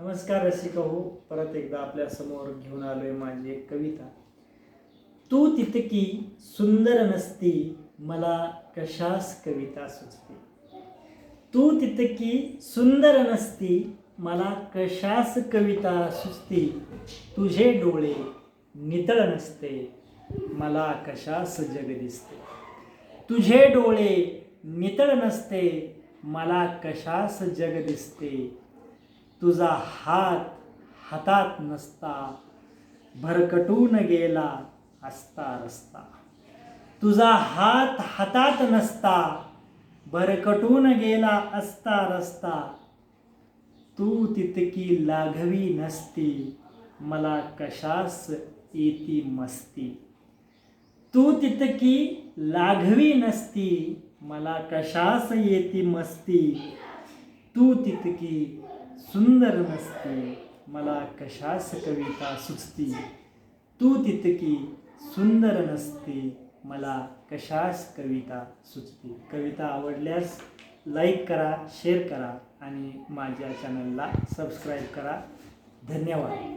नमस्कार रसिका हो. परत एकदा आपल्यासमोर घेऊन आलोय माझी एक कविता. तू तितकी सुंदर नसती मला कशास कविता सुचते? तू तितकी सुंदर नसती मला कशास कविता सुचती? तुझे डोळे नितळ नसते मला कशास जग दिसते? तुझे डोळे नितळ नसते मला कशास जग दिसते? तुझा हात हातात नसता भरकटून गेला असता रस्ता. तुझा हात हातात नसता भरकटून गेला असता रस्ता. तू तितकी लाघवी नसती मला कशास येती मस्ती? तू तितकी लाघवी नसती मला कशास येती मस्ती? तू तितकी सुंदर नसते मला कशास कविता सुचती? तू तितकी सुंदर नसते मला कशास कविता सुचती? कविता आवडल्यास लाईक करा शेअर करा आणि माझ्या चॅनलला सबस्क्राईब करा. धन्यवाद.